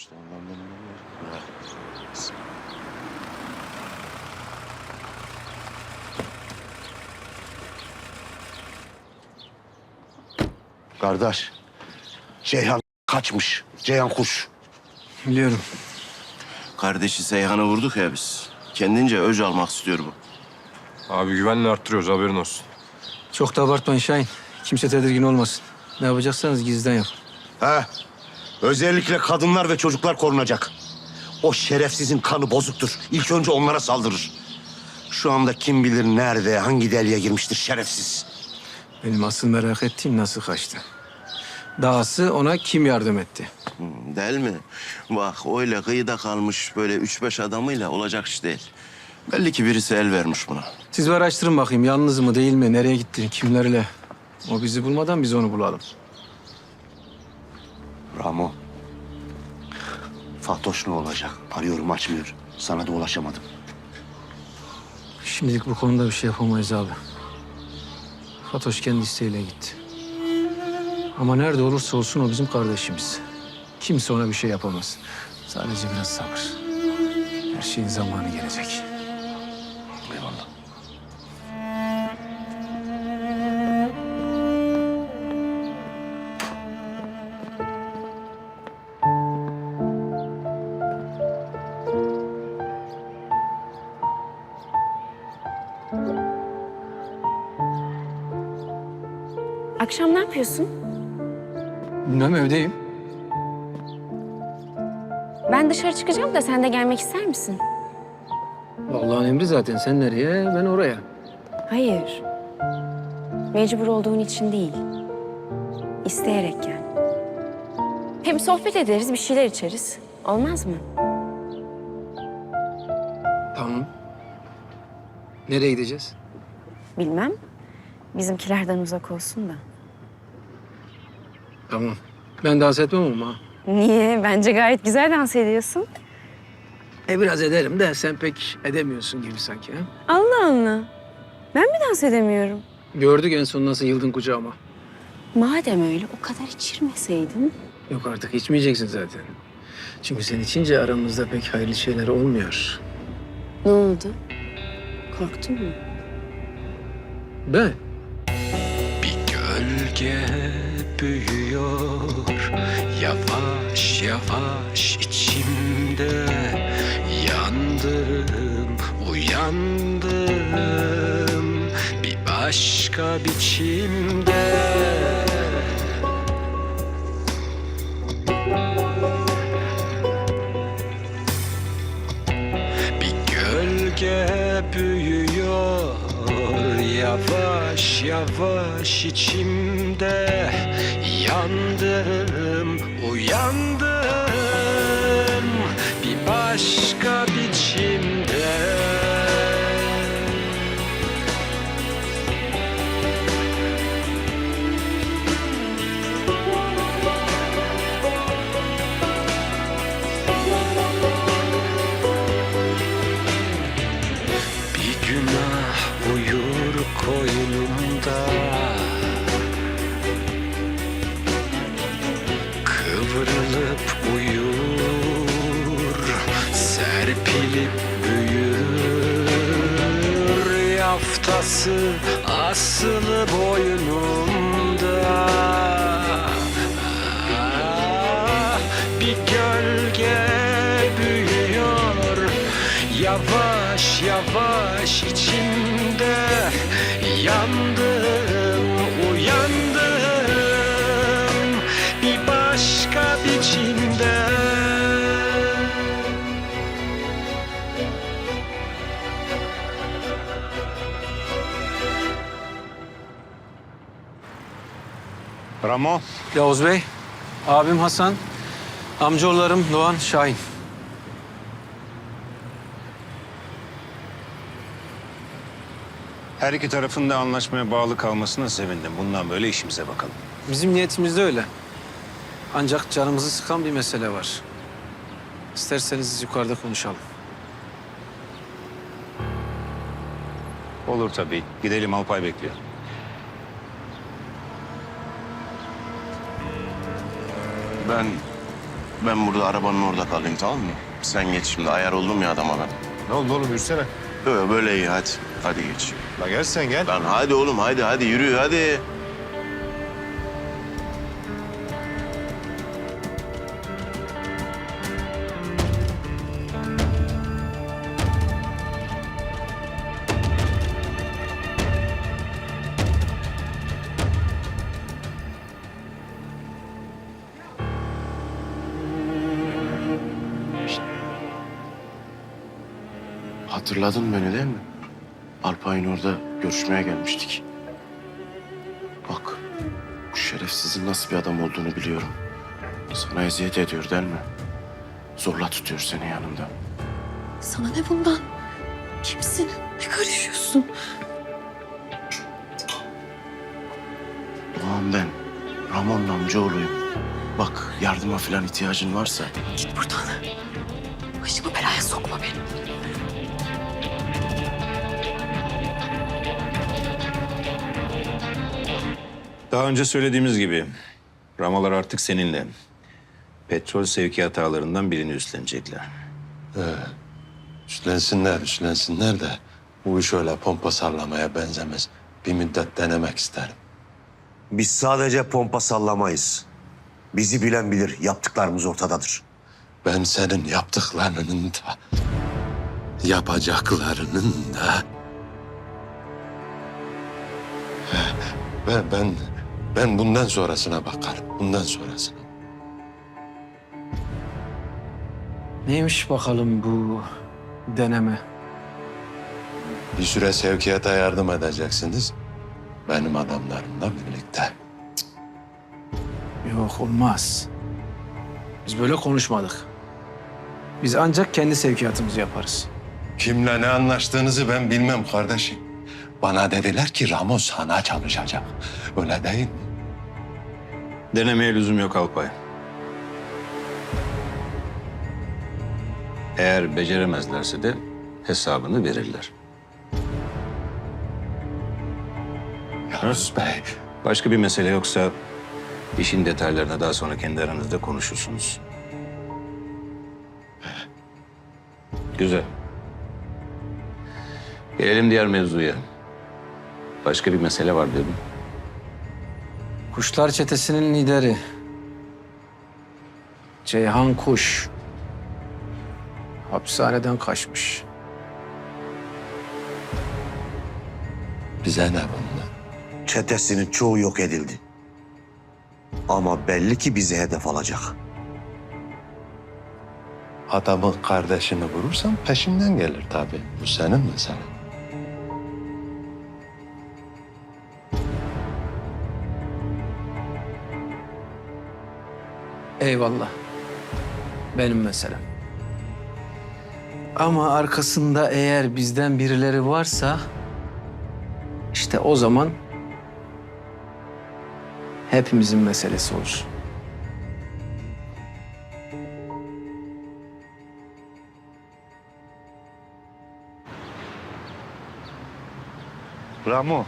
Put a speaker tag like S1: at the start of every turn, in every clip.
S1: İşte ondan benim Bırak. Kardeş, Ceyhan kaçmış. Ceyhan kuş.
S2: Biliyorum.
S1: Kardeşi Seyhan'ı vurduk ya biz. Kendince öc almak istiyor bu.
S3: Abi güvenle arttırıyoruz haberin olsun.
S2: Çok da abartmayın Şahin. Kimse tedirgin olmasın. Ne yapacaksanız gizliden yapın.
S4: Ha. Özellikle kadınlar ve çocuklar korunacak. O şerefsizin kanı bozuktur. İlk önce onlara saldırır. Şu anda kim bilir nerede, hangi deliğe girmiştir şerefsiz.
S2: Benim asıl merak ettiğim nasıl kaçtı. Dahası ona kim yardım etti?
S1: Hmm, Değil mi? Bak öyle kıyıda kalmış böyle üç beş adamıyla olacak iş değil. Belli ki birisi el vermiş buna.
S2: Siz bir araştırın bakayım yalnız mı değil mi? Nereye gitti? Kimlerle? O bizi bulmadan biz onu bulalım.
S4: Ramo. Fatoş ne olacak? Arıyorum açmıyor. Sana da ulaşamadım.
S2: Şimdilik bu konuda bir şey yapamayız abi. Fatoş kendi isteğiyle gitti. Ama nerede olursa olsun o bizim kardeşimiz. Kimse ona bir şey yapamaz. Sadece biraz sabır. Her şeyin zamanı gelecek.
S5: Akşam ne yapıyorsun?
S2: Bilmem evdeyim.
S5: Ben dışarı çıkacağım da sen de gelmek ister misin?
S2: Allah'ın emri zaten. Sen nereye, ben oraya.
S5: Hayır. Mecbur olduğun için değil. İsteyerek gel. Hem sohbet ederiz, bir şeyler içeriz. Olmaz mı?
S2: Tamam. Nereye gideceğiz?
S5: Bilmem. Bizimkilerden uzak olsun da.
S2: Tamam. Ben dans etmem ama.
S5: Niye? Bence gayet güzel dans ediyorsun.
S2: E biraz ederim de sen pek edemiyorsun gibi sanki. Ha?
S5: Allah Allah. Ben mi dans edemiyorum?
S2: Gördük en son nasıl yıldın kucağıma.
S5: Madem öyle o kadar içirmeseydin.
S2: Yok artık içmeyeceksin zaten. Çünkü sen içince aramızda pek hayırlı şeyler olmuyor.
S5: Ne oldu? Korktun mu?
S2: Ben?
S6: Bir gölge büyüyor. Yavaş yavaş içimde Yandım, uyandım. Bir başka biçimde. Bir gölge büyüyor. Yavaş yavaş içimde Yandım, uyandım Yavaş yavaş içimde yandım, uyandım bir başka biçimde.
S4: Ramo.
S2: Yavuz Bey, abim Hasan, amcaoğullarım Doğan, Şahin.
S7: Her iki tarafın da anlaşmaya bağlı kalmasına sevindim. Bundan böyle işimize bakalım.
S2: Bizim niyetimiz de öyle. Ancak canımızı sıkan bir mesele var. İsterseniz yukarıda konuşalım.
S7: Olur tabii. Gidelim Alpay bekliyor.
S1: Ben Ben burada arabanın orada kalayım tamam mı? Sen geç şimdi. Ayar oldum ya adama ben.
S3: Ne oldu oğlum yürüsene.
S1: Yok böyle iyi hadi. Hadi geç.
S3: La gel sen gel.
S1: Lan hadi oğlum hadi hadi yürü hadi. Hatırladın beni değil mi? Alpay'ın orada görüşmeye gelmiştik. Bak, bu şerefsizin nasıl bir adam olduğunu biliyorum. Sana eziyet ediyor değil mi? Zorla tutuyor seni yanında.
S5: Sana ne bundan? Kimsin? Ne karışıyorsun?
S1: Doğan ben, Ramon'un amcaoğluyum. Bak, yardıma falan ihtiyacın varsa
S5: Git buradan. Başımı belaya sokma beni.
S7: Daha önce söylediğimiz gibi Ramalar artık seninle. Petrol sevkiyat ağlarından birini üstlenecekler.
S8: Üstlensinler, üstlensinler de bu iş öyle pompa sallamaya benzemez. Bir müddet denemek isterim.
S4: Biz sadece pompa sallamayız. Bizi bilen bilir. Yaptıklarımız ortadadır.
S8: Ben senin yaptıklarının da, yapacaklarının da... Ben, ben, ben bundan sonrasına bakarım. Bundan sonrasına.
S2: Neymiş bakalım bu deneme?
S8: Bir süre sevkiyata yardım edeceksiniz. Benim adamlarımla birlikte.
S2: Yok olmaz. Biz böyle konuşmadık. Biz ancak kendi sevkiyatımızı yaparız.
S8: Kimle ne anlaştığınızı ben bilmem kardeşim. Bana dediler ki Ramos sana çalışacak. Öyle değil mi?
S7: Denemeye lüzum yok Alpay. Eğer beceremezlerse de hesabını verirler.
S8: Yavuz Bey,
S7: Başka bir mesele yoksa işin detaylarını daha sonra kendi aranızda konuşursunuz. Güzel. Gelelim diğer mevzuya. Başka bir mesele var dedim.
S2: Kuşlar çetesinin lideri. Ceyhan Kuş. Hapishaneden kaçmış.
S8: bize ne bunlar?
S4: Çetesinin çoğu yok edildi. Ama belli ki bizi hedef alacak.
S8: Adamın kardeşini vurursan peşimden gelir tabii. Bu senin meselen.
S2: Eyvallah. Benim meselem. Ama arkasında eğer bizden birileri varsa... işte o zaman hepimizin meselesi olur.
S4: Ramo.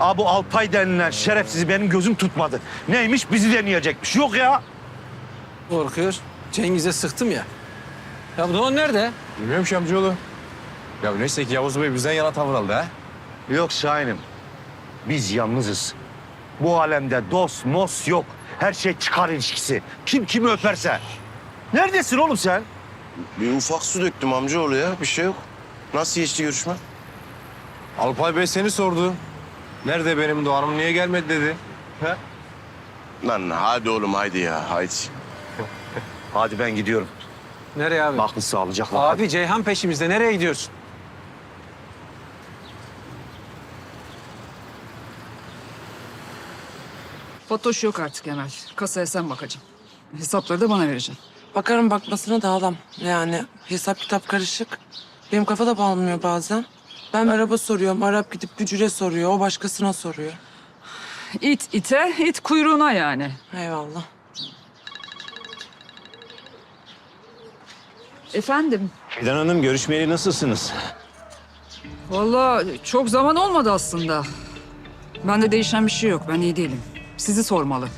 S4: Abi bu Alpay denilen şerefsizi benim gözüm tutmadı. Neymiş bizi deneyecekmiş. Yok ya.
S2: Korkuyor. Cengiz'e sıktım ya. Ya bu Doğan nerede?
S3: Bilmiyorum ki amcaoğlu. Ya neyse ki Yavuz Bey bizden yana tavır aldı ha.
S4: Yok Şahin'im. Biz yalnızız. Bu alemde dost, mos yok. Her şey çıkar ilişkisi. Kim kimi öperse. Neredesin oğlum sen?
S1: bir ufak su döktüm amcaoğlu ya. Bir şey yok. Nasıl geçti görüşme?
S3: Alpay Bey seni sordu. Nerede benim Doğan'ım niye gelmedi dedi. He?
S1: Lan hadi oğlum haydi ya haydi.
S4: Hadi ben gidiyorum.
S2: Nereye abi?
S4: Bakın sağlıcakla.
S2: Abi Ceyhan peşimizde. Nereye gidiyorsun?
S9: Fatoş yok artık Emel. Kasaya sen bakacaksın. Hesapları da bana vereceksin.
S10: Bakarım bakmasına da adam. Yani hesap kitap karışık. Benim kafa da bağlamıyor bazen. Ben araba soruyorum, Arap gidip bücüre soruyor, o başkasına soruyor.
S9: İt ite, it kuyruğuna yani.
S10: Eyvallah.
S9: Efendim?
S7: Fidan Hanım görüşmeyeli nasılsınız?
S9: Vallahi çok zaman olmadı aslında. Bende değişen bir şey yok. Ben iyi değilim. Sizi sormalı.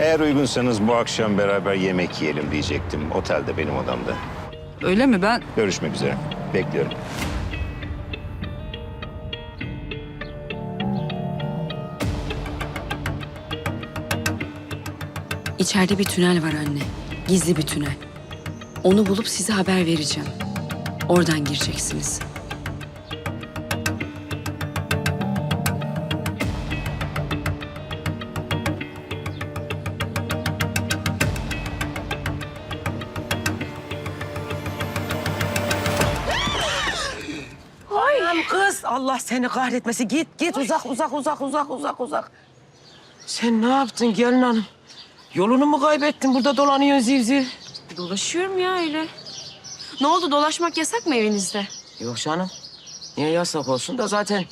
S7: Eğer uygunsanız bu akşam beraber yemek yiyelim diyecektim. Otelde benim odamda.
S9: Öyle mi? Ben
S7: Görüşmek üzere. Bekliyorum.
S5: İçeride bir tünel var anne. Gizli bir tünel. Onu bulup size haber vereceğim. Oradan gireceksiniz.
S10: Anam kız Allah seni kahretmesi. Git git uzak uzak uzak uzak uzak uzak. Sen ne yaptın gelin hanım? Yolunu mu kaybettin? Burada dolanıyorsun ziv ziv.
S5: Dolaşıyorum ya öyle. Ne oldu dolaşmak yasak mı evinizde?
S10: Yok canım. Niye yasak olsun da zaten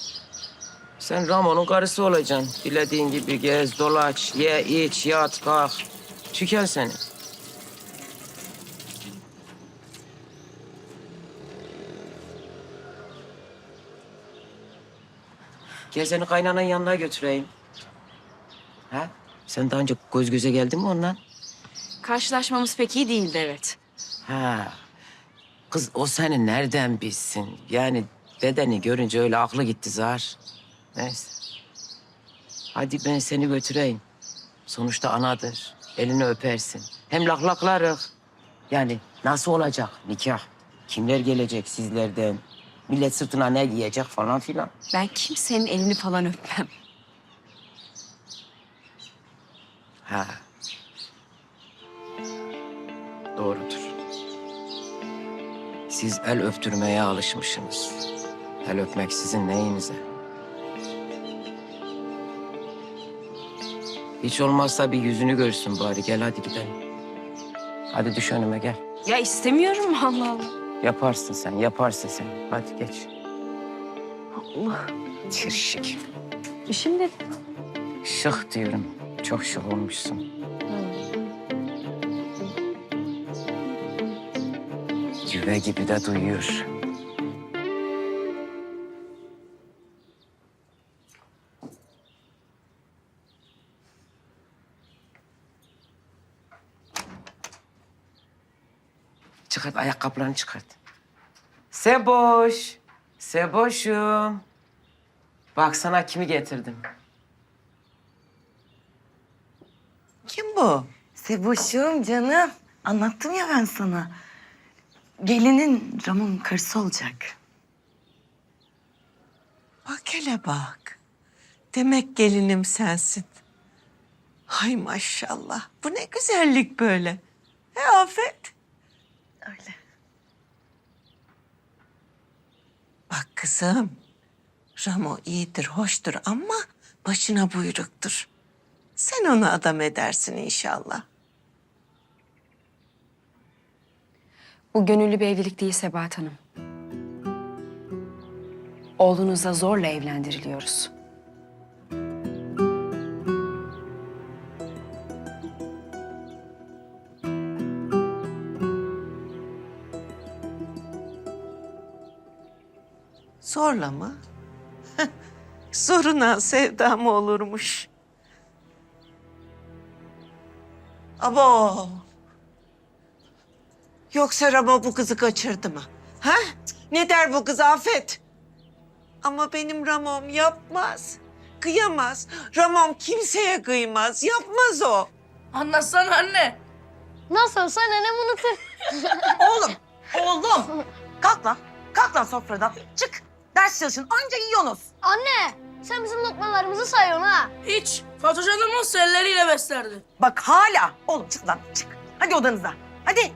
S10: sen Ramon'un karısı olacaksın. Dilediğin gibi gez, dolaş, ye, iç, yat, kalk. Tüken seni. Gel seni kaynananın yanına götüreyim. Ha? Sen daha önce göz göze geldin mi onunla?
S5: Karşılaşmamız pek iyi değildi evet.
S10: Ha. Kız o seni nereden bilsin? Yani dedeni görünce öyle aklı gitti zar. Neyse. Hadi ben seni götüreyim. Sonuçta anadır. Elini öpersin. Hem laklaklarız. Yani nasıl olacak nikah? Kimler gelecek sizlerden? Millet sırtına ne giyecek falan filan.
S5: Ben kimsenin elini falan öpmem.
S10: Ha. Doğrudur. Siz el öptürmeye alışmışsınız. El öpmek sizin neyinize? Hiç olmazsa bir yüzünü görsün bari. Gel hadi gidelim. Hadi düş önüme gel.
S5: Ya istemiyorum Allah Allah.
S10: Yaparsın sen, yaparsın sen. Hadi geç.
S5: Allah.
S10: Çirşik.
S5: Şimdi
S10: Şık diyorum. Çok şık olmuşsun. Güve gibi de duyuyor. Çıkart ayakkabılarını çıkart. Seboş. Seboş'um. Bak sana kimi getirdim.
S11: Kim bu? Seboş'um canım. Anlattım ya ben sana. Gelinin Ramon karısı olacak.
S12: Bak hele bak. Demek gelinim sensin. Hay maşallah. Bu ne güzellik böyle. He Afet?
S11: Öyle.
S12: Bak kızım. Ramo iyidir, hoştur ama başına buyruktur. Sen onu adam edersin inşallah.
S5: Bu gönüllü bir evlilik değil Sebahat Hanım. Oğlunuzla zorla evlendiriliyoruz.
S12: Zorla mı? Zoruna sevda mı olurmuş? Abo. Yoksa Ramo bu kızı kaçırdı mı? Ha? Ne der bu kız Afet? Ama benim Ramom yapmaz. Kıyamaz. Ramom kimseye kıymaz. Yapmaz o.
S11: Anlatsana anne. Nasıl olsa nenem unutur.
S13: Oğlum, oğlum. Kalk lan, kalk lan sofradan. Çık, ders çalışın. Anca yiyorsunuz.
S11: Anne sen bizim lokmalarımızı sayıyorsun ha. Hiç. Fatoş Hanım o elleriyle beslerdi.
S13: Bak hala. Oğlum çık lan, çık. Hadi odanıza. Hadi.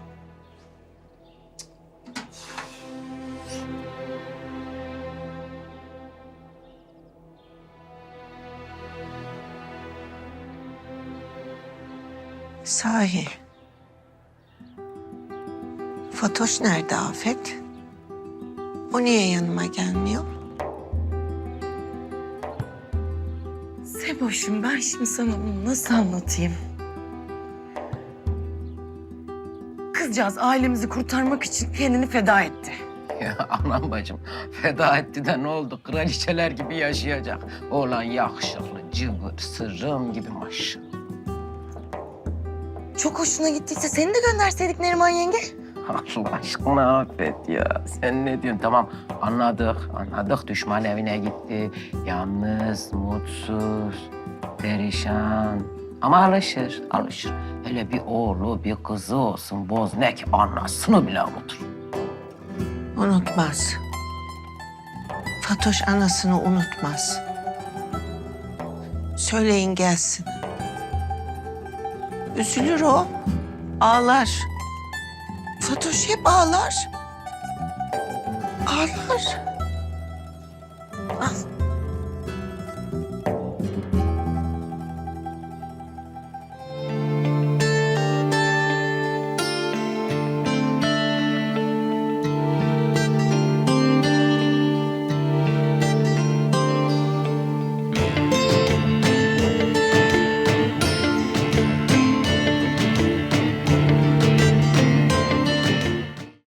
S12: Sahi. Fatoş nerede Afet? O niye yanıma gelmiyor?
S11: Seboş'um ben şimdi sana bunu nasıl anlatayım? Kızcağız ailemizi kurtarmak için kendini feda etti.
S10: Ya anam bacım feda etti de ne oldu? Kraliçeler gibi yaşayacak. Oğlan yakışıklı, cıvır, sırrım gibi maşallah.
S13: Çok hoşuna gittiyse seni de gönderseydik Neriman yenge.
S10: Allah aşkına affet ya. Sen ne diyorsun? Tamam anladık, anladık. Düşman evine gitti. Yalnız, mutsuz, perişan. Ama alışır, alışır. Hele bir oğlu, bir kızı olsun boznek anasını bile unutur.
S12: Unutmaz. Fatoş anasını unutmaz. Söyleyin gelsin. Üzülür o. Ağlar. Fatoş hep ağlar. Ağlar. Al.